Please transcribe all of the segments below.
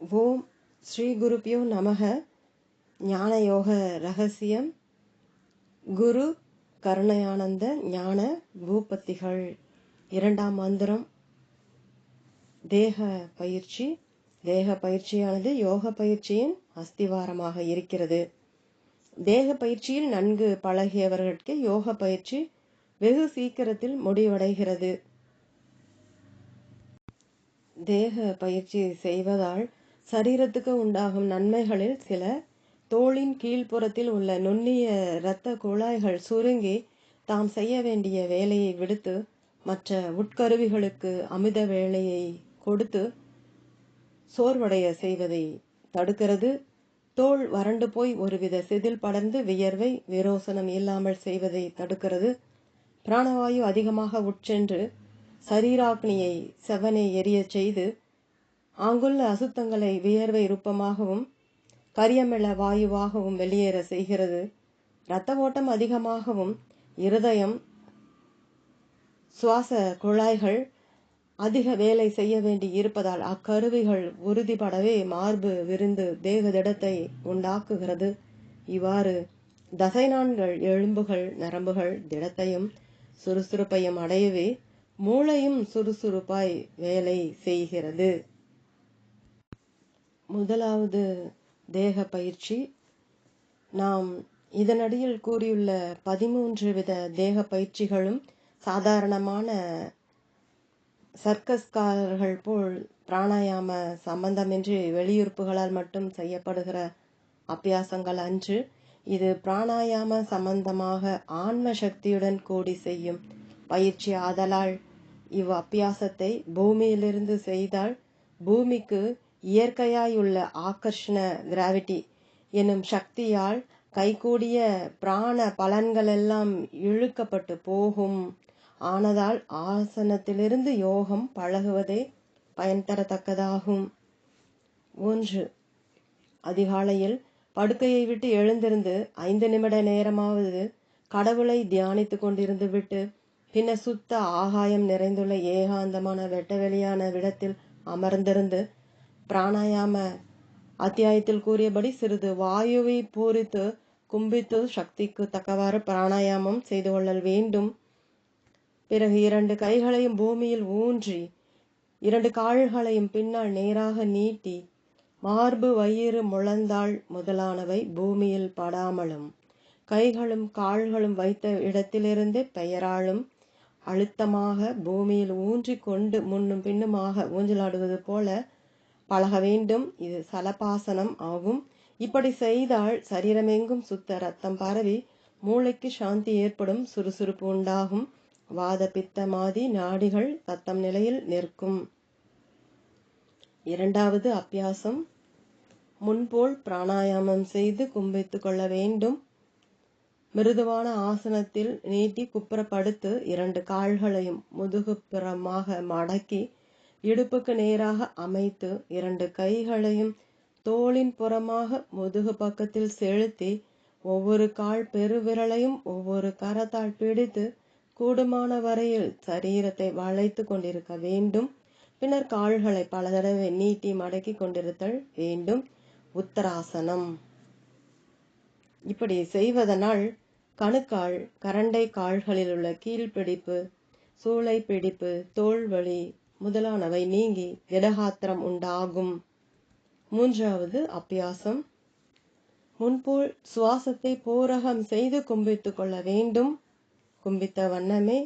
ஓம் ஸ்ரீ குருப்பியோ நமக. ஞான யோக ரகசியம். குரு கருணயானந்த ஞான பூபத்திகள் இரண்டாம் மந்திரம். தேக பயிற்சி. தேக பயிற்சியானது யோக பயிற்சியின் அஸ்திவாரமாக இருக்கிறது. தேக பயிற்சியில் நன்கு பழகியவர்களுக்கு யோக பயிற்சி வெகு சீக்கிரத்தில் முடிவடைகிறது. தேக பயிற்சி செய்வதால் சரீரத்துக்கு உண்டாகும் நன்மைகளில் சில. தோளின் கீழ்ப்புறத்தில் உள்ள நுண்ணிய இரத்த குழாய்கள் சுருங்கி தாம் செய்ய வேண்டிய வேலையை விடுத்து மற்ற உட்கருவிகளுக்கு அமித வேலையை கொடுத்து சோர்வடைய செய்வதை தடுக்கிறது. தோல் வறண்டு போய் ஒருவித செதில் படர்ந்து வியர்வை விரோசனம் இல்லாமல் செய்வதை தடுக்கிறது. பிராணவாயு அதிகமாக உட்சென்று சரீராக்னியை செவனை எரியச் செய்து ஆங்குள்ள அசுத்தங்களை வியர்வை ரூபமாகவும் கரியமிள வாயுவாகவும் வெளியேற செய்கிறது. இரத்த ஓட்டம் அதிகமாகவும் இருதயம் சுவாச குழாய்கள் அதிக வேலை செய்ய வேண்டி இருப்பதால் அக்கருவிகள் உறுதிப்படவே மார்பு விருந்து தேக திடத்தை உண்டாக்குகிறது. இவ்வாறு தசைநான்கள் எலும்புகள் நரம்புகள் திடத்தையும் சுறுசுறுப்பையும் அடையவே மூளையும் சுறுசுறுப்பாய் வேலை செய்கிறது. முதலாவது தேக பயிற்சி. நாம் இதனடியில் கூறியுள்ள பதிமூன்று வித தேக பயிற்சிகளும் சாதாரணமான சர்க்கஸ்காரர்கள் போல் பிராணாயாம சம்பந்தமின்றி வெளியுறுப்புகளால் மட்டும் செய்யப்படுகிற அபியாசங்கள் அன்று. இது பிராணாயாம சம்பந்தமாக ஆன்ம சக்தியுடன் கூடி செய்யும் பயிற்சி ஆதலால் இவ் அப்பியாசத்தை பூமியிலிருந்து செய்தால் பூமிக்கு இயற்கையாயுள்ள ஆகர்ஷண கிராவிட்டி எனும் சக்தியால் கைகூடிய பிராண பலன்களெல்லாம் இழுக்கப்பட்டு போகும். ஆனதால் ஆசனத்திலிருந்து யோகம் பழகுவதே பயன் தரத்தக்கதாகும் ஒன்று. அதிகாலையில் படுக்கையை விட்டு எழுந்திருந்து ஐந்து நிமிட நேரமாவது கடவுளை தியானித்து கொண்டிருந்து விட்டு பின்ன சுத்த ஆகாயம் நிறைந்துள்ள ஏகாந்தமான வெட்டவெளியான விடத்தில் அமர்ந்திருந்து பிராணாயாம அத்தியாயத்தில் கூறியபடி சிறிது வாயுவை பூரித்து கும்பித்து சக்திக்கு தக்கவாறு பிராணாயாமம் செய்து கொள்ளல் வேண்டும். பிறகு இரண்டு கைகளையும் பூமியில் ஊன்றி இரண்டு கால்களையும் பின்னால் நேராக நீட்டி மார்பு வயிறு முழந்தாள் முதலானவை பூமியில் படாமலும் கைகளும் கால்களும் வைத்த இடத்திலிருந்தே பெயராலும் அழுத்தமாக பூமியில் ஊன்றி கொண்டு முன்னும் பின்னுமாக ஊஞ்சலாடுவது போல பழக வேண்டும். இது சலபாசனம் ஆகும். இப்படி செய்தால் சரீரமெங்கும் சுத்த ரத்தம் பரவி மூளைக்கு சாந்தி ஏற்படும் சுறுசுறுப்பு உண்டாகும். வாத பித்த மாதி நாடிகள் தத்தம் நிலையில் நிற்கும். இரண்டாவது அபியாசம். முன்போல் பிராணாயாமம் செய்து கும்பித்து கொள்ள வேண்டும். மிருதுவான ஆசனத்தில் நீட்டி குப்புறப்படுத்து இரண்டு கால்களையும் முதுகுப்புறமாக மடக்கி இடுப்புக்கு நேராக அமைத்து இரண்டு கைகளையும் தோளின் புறமாக முதுகு பக்கத்தில் செலுத்தி ஒவ்வொரு கால் பெருவிரலையும் ஒவ்வொரு கரத்தால் பிடித்து கூடுமான வரையில் சரீரத்தை வளைத்து கொண்டிருக்க வேண்டும். பின்னர் கால்களை பல தடவை நீட்டி மடக்கி கொண்டிருத்தல் வேண்டும். உத்தராசனம். இப்படி செய்வதனால் கணுக்கால் கரண்டை கால்களில் உள்ள கீழ்பிடிப்பு சூளை பிடிப்பு தோல்வழி முதலானவை நீங்கி திடகாத்திரம் உண்டாகும். மூன்றாவது அப்பியாசம் முன்போல் சுவாசத்தை பூரகம் செய்து கும்பித்து கொள்ள வேண்டும். கும்பித்த வண்ணமே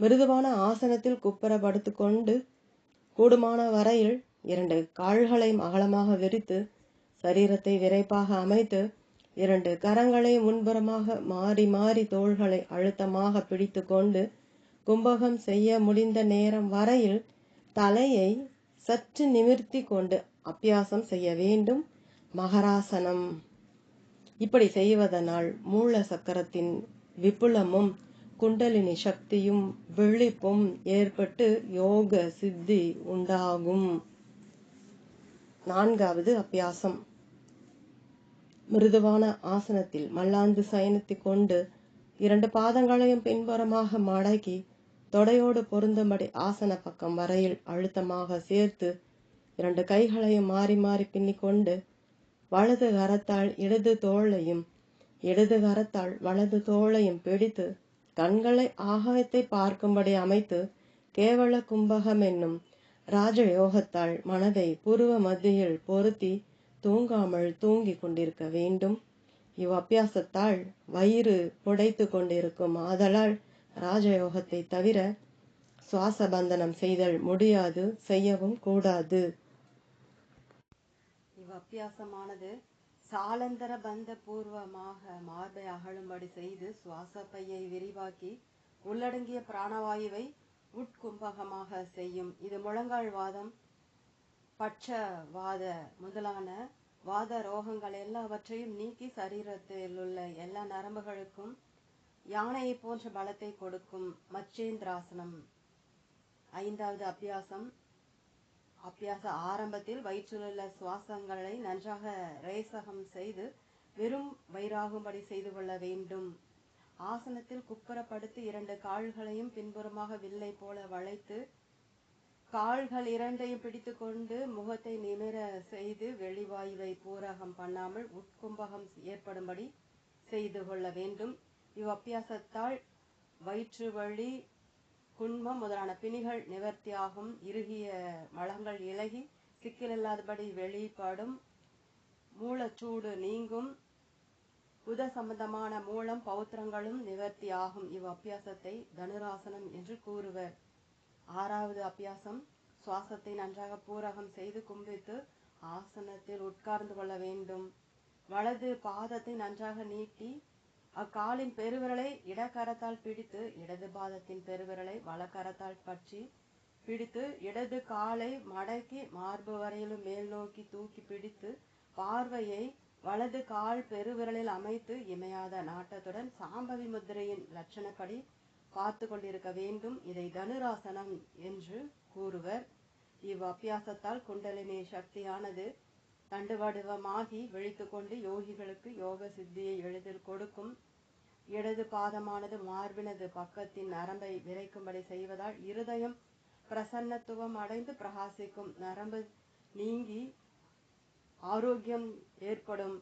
மிருதுவான ஆசனத்தில் குப்புற படுத்துக்கொண்டு கூடுமான வரையில் இரண்டு கால்களையும் அகலமாக விரித்து சரீரத்தை விரைப்பாக அமைத்து இரண்டு கரங்களை முன்புறமாக மாறி மாறி தோள்களை அழுத்தமாக பிடித்து கொண்டு கும்பகம் செய்ய முடிந்த நேரம் வரையில் தலையை சற்று நிமிர்த்தி கொண்டு அபியாசம் செய்ய வேண்டும். மகராசனம். இப்படி செய்வதனால் மூல சக்கரத்தின் விபுலமும் குண்டலினி சக்தியும் விழிப்பும் ஏற்பட்டு யோக சித்தி உண்டாகும். நான்காவது அபியாசம். மிருதுவான ஆசனத்தில் மல்லாந்து சயனித்து கொண்டு இரண்டு பாதங்களையும் பின்புறமாக மடக்கி தொடையோடு பொருந்தும்படி ஆசன பக்கம் வரையில் அழுத்தமாக சேர்த்து இரண்டு கைகளையும் மாறி மாறி பின்னிக்கொண்டு வலது கரத்தால் இடது தோளையும் இடது கரத்தால் வலது தோளையும் பிடித்து கண்களை ஆகாயத்தை பார்க்கும்படி அமைத்து கேவல கும்பகம் என்னும் ராஜயோகத்தால் மனதை புருவ மத்தியில் பொருத்தி தூங்காமல் தூங்கிக் கொண்டிருக்க வேண்டும். இவ் அபியாசத்தால் வயிறு புடைத்து கொண்டிருக்கும் ஆதலால் ராஜயோகத்தை தவிர சுவாச பந்தனம் செய்தல் முடியாது செய்யவும் கூடாது. இவ்வப்பியாசமானது சாலந்தர பந்த பூர்வமாக மார்பை அகழும்படி செய்து சுவாச பையை விரிவாக்கி உள்ளடங்கிய பிராணவாயுவை உட்கும்பகமாக செய்யும். இது முழங்கால் வாதம் பட்சவாத முதலான வாத ரோகங்கள் எல்லாவற்றையும் நீக்கி சரீரத்தில் உள்ள எல்லா நரம்புகளுக்கும் யானையை போன்ற பலத்தை கொடுக்கும் மச்சேந்திராசனம். ஐந்தாவது அபியாசம். அபியாச ஆரம்பத்தில் வயிற்றிலுள்ள சுவாசங்களை நன்றாக ரேசகம் செய்து வெறும் வயிறாகும்படி செய்து கொள்ள வேண்டும். ஆசனத்தில் குப்புறப்படுத்தி இரண்டு கால்களையும் பின்புறமாக வில்லை போல வளைத்து கால்கள் இரண்டையும் பிடித்துக்கொண்டு முகத்தை நிமிர செய்து வெளிவாயுவை பூரகம் பண்ணாமல் உட்கும்பகம் ஏற்படும்படி செய்து கொள்ள வேண்டும். இவ் அப்பியாசத்தால் வயிற்று வழி குன்மம் முதலான பிணிகள் நிவர்த்தியாகும். இறுகிய மலங்கள் இலகி சிக்கலில்லாதபடி வெளிப்படும். மூலச்சூடு நீங்கும். புத சம்பந்தமான மூலம் பௌத்திரங்களும் நிவர்த்தியாகும். இவ் அப்பியாசத்தை தனுராசனம் என்று கூறுவர். ஆறாவது அபியாசம் சுவாசத்தை நன்றாக பூரகம் செய்து கும்பித்து ஆசனத்தில் உட்கார்ந்து கொள்ள வேண்டும். வலது பாதத்தை நன்றாக நீட்டி அக்காலின் பெருவிரலை இடக்கரத்தால் பிடித்து இடது பாதத்தின் பெருவிரலை வலக்கரத்தால் பற்றி பிடித்து இடது காலை மடக்கி மார்பு வரையிலும் மேல் நோக்கி தூக்கி பிடித்து பார்வையை வலது கால் பெருவிரலில் அமைத்து இமையாத நாட்டத்துடன் சாம்பவி முத்திரையின் லட்சணப்படி பார்த்து கொண்டிருக்க வேண்டும். இதை தனுராசனம் என்று கூறுவர். இவ் அபியாசத்தால் குண்டலினி சக்தியானது தண்டு வடிவமாகி விழித்துக்கொண்டு யோகிகளுக்கு யோக சித்தியை எளிதில் கொடுக்கும். இடது பாதமானது மார்பினது பக்கத்தின் நரம்பை விரைக்கும்படி செய்வதால் இருதயம் பிரசன்னத்துவம் அடைந்து பிரகாசிக்கும். நரம்பு நீங்கி ஆரோக்கியம் ஏற்படும்.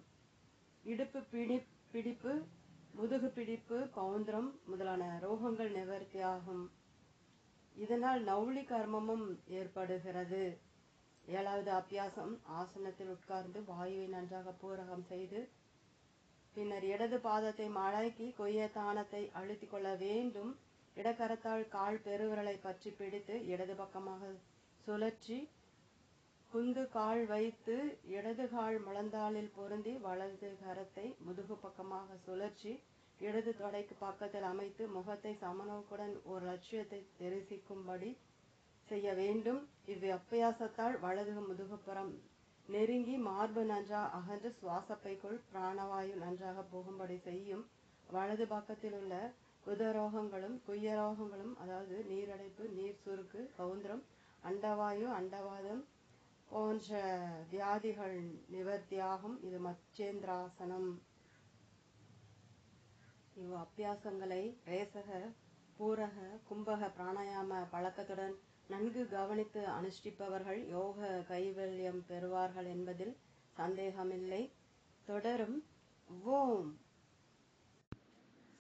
இடுப்பு பிடி பிடிப்பு முதுகு பிடிப்பு பவுந்திரம் முதலான ரோகங்கள் நிவர்த்தியாகும். இதனால் நவுளி கர்மமும் ஏற்படுகிறது. ஏழாவது அபியாசம் ஆசனத்தில் உட்கார்ந்து வாயுவை நன்றாக பூரகம் செய்து பின்னர் இடது பாதத்தை மடக்கி கொய்ய தானத்தை அழுத்திக் கொள்ள வேண்டும். இடக்கரத்தால் கால் பெருவிரலை பற்றி பிடித்து இடது பக்கமாக சுழற்றி குந்து கால் வைத்து இடது கால் முழந்தாளில் பொருந்தி வலது கரத்தை முதுகு பக்கமாக சுழற்றி இடது தொடைக்கு பக்கத்தில் அமைத்து முகத்தை சமநோக்குடன் ஒரு லட்சியத்தை தெரிசிக்கும்படி செய்ய வேண்டும். இவ்வு அப்பியாசத்தால் வலது முதுகுப்புறம். நெருங்கி மார்பு நன்றா அகன்று சுவாசப்பைக்குள் பிராணவாயு நன்றாக போகும்படி செய்யும். வலது பக்கத்தில் உள்ள குதரோகங்களும் குய்யரோகங்களும் அதாவது நீரடைப்பு நீர் சுருக்கு கவுந்திரம் அண்டவாயு அண்டவாதம் போன்ற வியாதிகள் நிவர்த்தியாகும். இது மச்சேந்திராசனம். இவ் அபியாசங்களை ரேசக பூரக கும்பக பிராணாயாம பழக்கத்துடன் நன்கு கவனித்து அனுஷ்டிப்பவர்கள் யோக கைவல்யம் பெறுவார்கள் என்பதில் சந்தேகமில்லை. தொடரும். ஓம்.